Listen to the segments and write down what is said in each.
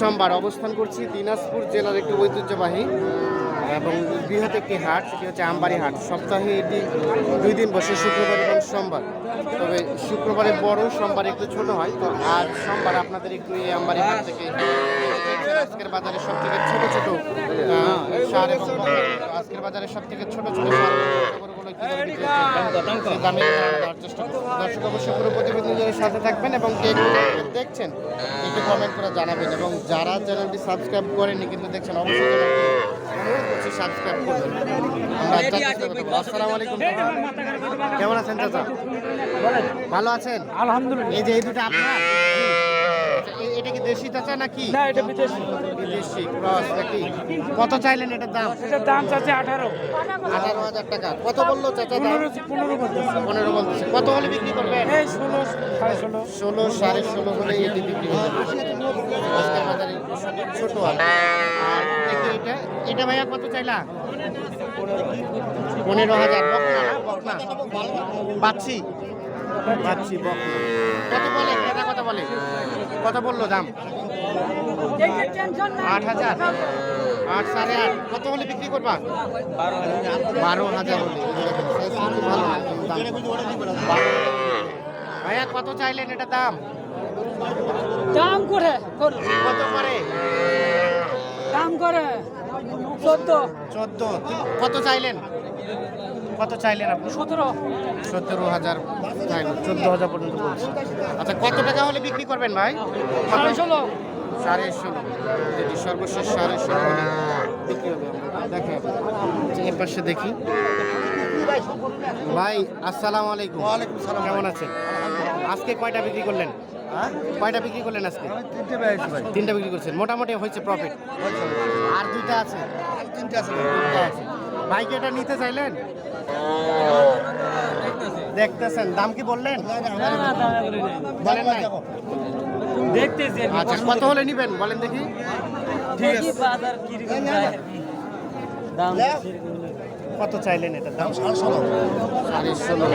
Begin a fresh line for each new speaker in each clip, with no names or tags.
সোমবার অবস্থান করছি দিনাজপুর জেলার একটি ঐতিহ্যবাহী এবং বৃহৎ একটি হাট, সেটি হচ্ছে আমবাড়ি হাট। সপ্তাহে এটি দুই দিন বসে, শুক্রবার এবং সোমবার। তবে শুক্রবারে বড়, সোমবার একটু ছোট হয়। তো আজ সোমবার আপনাদের একটু এই আমবাড়ি হাট থেকে আজকের বাজারে সব থেকে ছোট ছোট সার এবং আজকের বাজারে সব থেকে ছোট ছোট সার এবং বকনাগুলো কীভাবে বিক্রি হচ্ছে সেই দামে দেওয়ার চেষ্টা করব দর্শক অবশ্যই পুরো প্রতিবেদনের সাথে থাকবেন এবং কে দেখছেন একটু কমেন্ট করে জানাবেন এবং যারা চ্যানেলটি সাবস্ক্রাইব করেননি কিন্তু দেখছেন অবশ্যই অনুরোধ সাবস্ক্রাইব করবেন আমরা চাচা করব। আসসালামু আলাইকুম কেমন আছেন চাচা ভালো আছেন
আলহামদুলিল্লাহ
এই যে এই দুটো আপনার? এটা কি দেশি চাচা নাকি?
না এটা বিদেশি।
বিদেশি ক্রস নাকি? কত চাইলেন এটার দাম?
এটার দাম চাচ্ছে আঠারো।
আঠারো হাজার টাকা। কত বলল চাচা দাম?
পনেরো পনেরো বলতেছে।
পনেরো বলতেছে। কত হলে বিক্রি করবেন?
এই ষোলো সাড়ে ষোলো।
ষোলো সাড়ে ষোলো হলে এটি বিক্রি আজকের বাজারে ছোট আর এটা। এটা ভাইয়া কত চাইলা? পনেরো হাজার। বকনা না? বকনা? পাচ্ছি পাচ্ছি কত বলে? ক্রেতা কত বলে? কত বলল দাম? আট হাজার। আট সাড়ে আট। কত হলে বিক্রি করবা? বারো হাজার। ভাইয়া কত চাইলেন এটা দাম?
দাম করে।
কত করে?
করে? চোদ্দ।
চোদ্দ। কত চাইলেন? কত চাইলেন আপনি?
সতেরো।
সতেরো হাজার চাইলেন চোদ্দ হাজার পর্যন্ত আচ্ছা কত টাকা হলে বিক্রি করবেন ভাই?
সাড়ে ষোলো।
সাড়ে ষোলো। যেটি সর্বশেষ সাড়ে ষোলো বিক্রি হবে এর পাশে দেখি। ভাই আসসালামু আলাইকুম। ওয়ালাইকুম সালাম। কেমন আছেন? আজকে কয়টা বিক্রি করলেন? কয়টা বিক্রি করলেন আজকে
তিনটে
বিক্রি করছেন মোটামুটি হয়েছে প্রফিট আর দুইটা আছে
তিনটে আছে
এটা নিতে চাইলেন দেখতেছেন দাম কি বললেন বলেন নাই
দেখতেছি
আচ্ছা কত হলে নিবেন বলেন দেখি
ঠিক আছে দাম
কত চাইলেন এটা দাম
সাড়ে ষোলো
সাড়ে ষোলো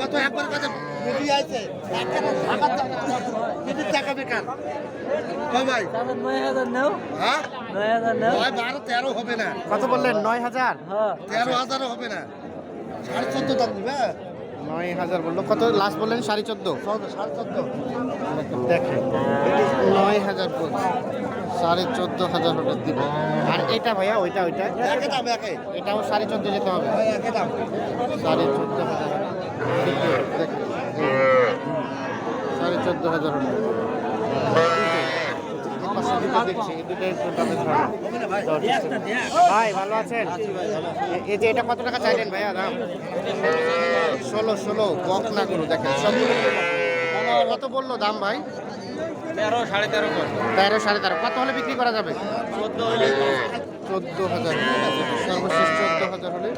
কত একবার কাছে বেরিয়ে আছে বিটির টাকা বেকার ভাই
নয় হাজার নেও
হ্যাঁ
নয় হাজার নেও
বারো তেরো হবে না।
কত বললেন? নয় হাজার?
হ্যাঁ।
তেরো হাজারও হবে না। সাড়ে চোদ্দ দাম দিবে?
নয় হাজার বলল। কত লাস্ট বললেন? সাড়ে চোদ্দ?
সাড়ে চোদ্দ।
দেখেন নয় হাজার বলছে। সাড়ে চোদ্দ হাজার হলে দিবে। আর এটা ভাইয়া ওইটা ওইটা।
একে
এটাও সাড়ে চোদ্দ যেতে হবে।
ভাই একে
সাড়ে চোদ্দ হাজার। সাড়ে চোদ্দ হাজার। ভাই, ভালো আছেন? এই যে এটা কত টাকা চাইলেন ভাইয়া? দাম? ষোলো ষোলো বক না করু দেখেন কত বলল দাম ভাই?
তেরো সাড়ে তেরো
তেরো সাড়ে তেরো। কত হলে বিক্রি করা যাবে?
চোদ্দ হলে।
চোদ্দ হাজার। সর্বশেষ চোদ্দ হাজার হলে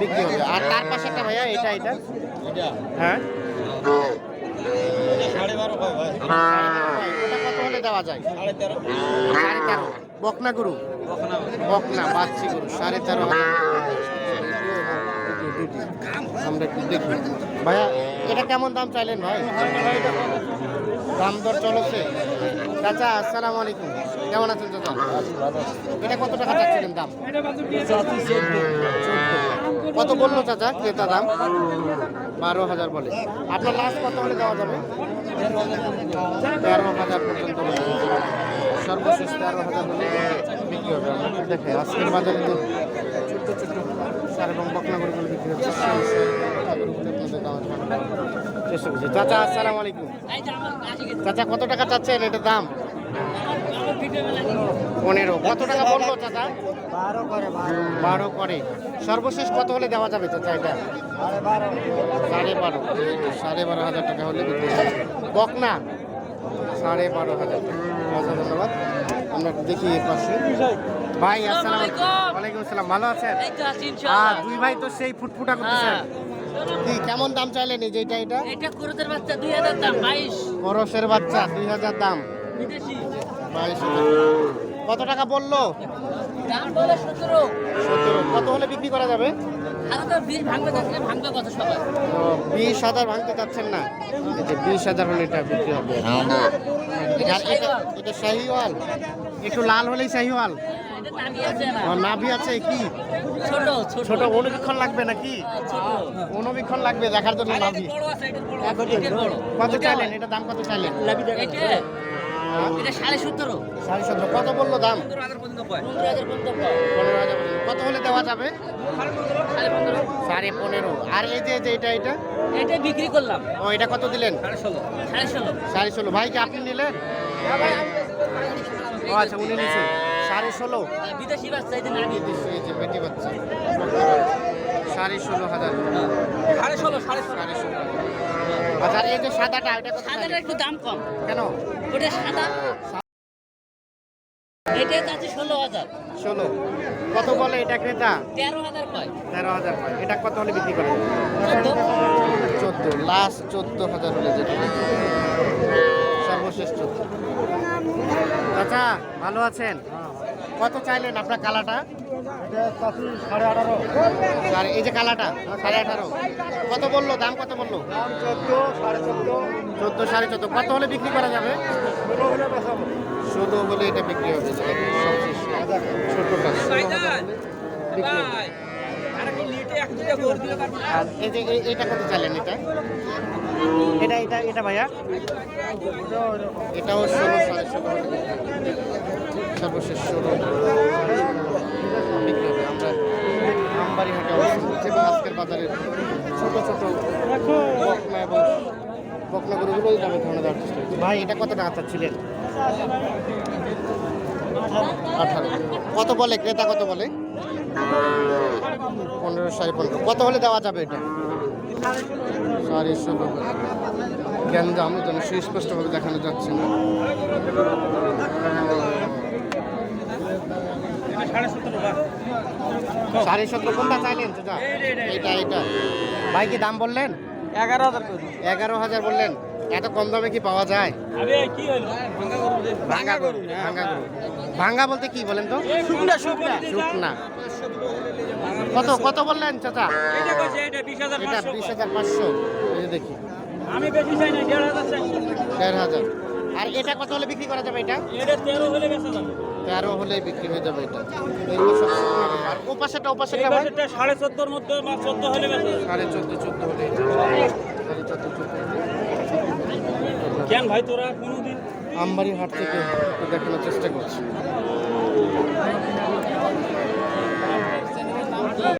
বিক্রি হবে। আর তার পাশে একটা ভাইয়া এটা এটা? হ্যাঁ?
সাড়ে বারো
ওটা কত হলে দেওয়া যায়?
সাড়ে তেরো।
সাড়ে তেরো। বকনা গরু? বকনা বাচ্চি গরু। সাড়ে তেরো আমরা একটু দেখি। ভাইয়া এটা কেমন দাম চাইলেন ভাই? দাম দর চলছে? চাচা, আসসালামু আলাইকুম। কেমন আছেন চাচা? এটা কত টাকা চাচ্ছিলেন দাম? কত বলল চাচা ক্রেতা দাম? বারো হাজার বলে। আপনার লাস্ট কত হলে দেওয়া যাবে? তেরো হাজার পর্যন্ত সর্বশেষ তেরো হাজার হলে বিক্রি হবে। দেখে, আজকের বাজারে যে ছোট্ট ছোট্ট সার এবং বকনা গরুগুলো বিক্রি হচ্ছে চেষ্টা করছি চাচা আসসালামু আলাইকুম। চাচা কত টাকা চাচ্ছেন? এটার দাম? পনেরো। কত টাকা বলল চাচা?
বারো করে।
বারো করে সর্বশেষ কত হলে দেওয়া যাবে চাচা এটা? সাড়ে বারো। সাড়ে বারো হাজার টাকা হলে হবে। বকনা সাড়ে বারো হাজার টাকা। ধন্যবাদ। আমরা দেখি এর পাশে। ভাই আসসালাম ওয়ালাইকুম আসসালাম। ভালো আছেন? দুই ভাই তো সেই ফুটফুটা করতেছেন।
হ্যাঁ।
কি কেমন দাম চাইলেন এই যে এটা? এটা
এটা কুরুদের বাচ্চা দুই হাজার দাম বাইশ।
খরসের বাচ্চা দুই হাজার দাম।
বিদেশি।
বাইশ হাজার কত টাকা বলল?
দাম বলে সতেরো।
সতেরো। কত হলে বিক্রি করা যাবে?
আরও তো বিল ভাঙবে দেখলে ভাঙবে কত সবাই?
তো বিশ হাজার ভাঙতে চাচ্ছেন না। এই যে বিশ হাজার হলে এটা বিক্রি হবে। আর এটা এটা শাহিওয়াল। একটু লাল হলেই শাহিওয়াল। নাভি আছে কি?
ছোট ছোট।
ছোট অনুবীক্ষণ লাগবে নাকি? অনুবীক্ষণ লাগবে দেখার জন্য নাভি।
বড় আছে এটা বড়। আছে, এটা বড়।
কত চাইলেন? এটা দাম কত চাইলেন
এটা সাড়ে সতেরো।
সাড়ে সতেরো। কত বলল দাম?
পনেরো হাজার পর্যন্ত পনেরো হাজার পর্যন্ত পায়
পনেরো হাজার পর্যন্ত। কত হলে দেওয়া যাবে?
সাড়ে পনেরো।
আর এই যে যে এটা এটা?
এটা বিক্রি করলাম।
ও এটা কত দিলেন?
সাড়ে ষোলো। সাড়ে ষোলো।
সাড়ে ষোলো। ভাই কি আপনি নিলেন? ও আচ্ছা উনি সাড়ে ষোলো।
বিদেশি বাচ্চা এই যে নামি
এই যে বেটি বাচ্চা। সাড়ে ষোলো হাজার।
সাড়ে ষোলো সাড়ে
সাড়ে ষোলো। আচ্ছা আর এই যে সাদাটা এটা
সাদাটা একটু দাম কম।
কেন?
ওটা সাদা। এটা আছে ষোলো হাজার।
ষোলো। কত বলে এটা ক্রেতা?
তেরো হাজার পায়
তেরো হাজার পায়। এটা কত হলে বিক্রি করে
চোদ্দ।
চোদ্দ। লাস্ট চোদ্দ হাজার হলে যেটা সর্বশেষ চোদ্দ। চাচা ভালো আছেন? কত চাইলেন আপনার কালাটা
সাড়ে আঠারো।
আর এই যে কালাটা সাড়ে আঠারো। কত বলল? দাম কত বলল?
চোদ্দ সাড়ে চোদ্দ।
চোদ্দ সাড়ে চোদ্দ। কত হলে বিক্রি করা যাবে?
ষোলো হলে
এটা বিক্রি হবে। আর এই যে এই- কত চাইলেন এটা? এটা এটা এটা ভাইয়া। এটাও ষোলো সাড়ে ষোলো। সর্বশেষ ষোলো বিক্রি আমরা এবং আজকের বাজারে ছোট ছোট বকনা এবং বকনা গরুগুলোই দামে ধারণা দেওয়ার চেষ্টা করছি। ভাই, এটা কত টাকা চাচ্ছিলেন? আঠারো। কত বলে? ক্রেতা কত বলে? পনেরো সাড়ে পনেরো। কত হলে দেওয়া যাবে এটা? সাড়ে ষোলো। গ্যাঞ্জাম এই জন্য সুস্পষ্টভাবে দেখানো যাচ্ছে না। সাড়ে সতেরো কোনটা চাইলেন চাচা এটা এটা ভাই কি দাম বললেন?
এগারো হাজার
এগারো হাজার বললেন। এত কম দামে কি পাওয়া যায়?
কি
ভাঙ্গা গরু ভাঙ্গা গরু ভাঙ্গা বলতে কি বলেন তো?
শুকনা শুকনা।
শুকনা। কত কত বললেন চাচা?
বিশ হাজার
এটা বিশ হাজার পাঁচশো। দেখি।
আমি বেশি চাই না দেড় হাজার
দেড় হাজার। আর এটা কত হলে বিক্রি করা যাবে এটা?
এটা তেরো হলে বেচা যাবে।
তেরো হলে বিক্রি হয়ে যাবে এটা। আর ও পাশেটা ও পাশেটা ভাই?
এটা সাড়ে চোদ্দোর মধ্যে বা চোদ্দ হলে বেচা যাবে।
সাড়ে চোদ্দ চোদ্দ হলে
কেন ভাই তোরা কোনোদিন
আমবাড়ি হাট থেকে দেখানোর চেষ্টা করছি।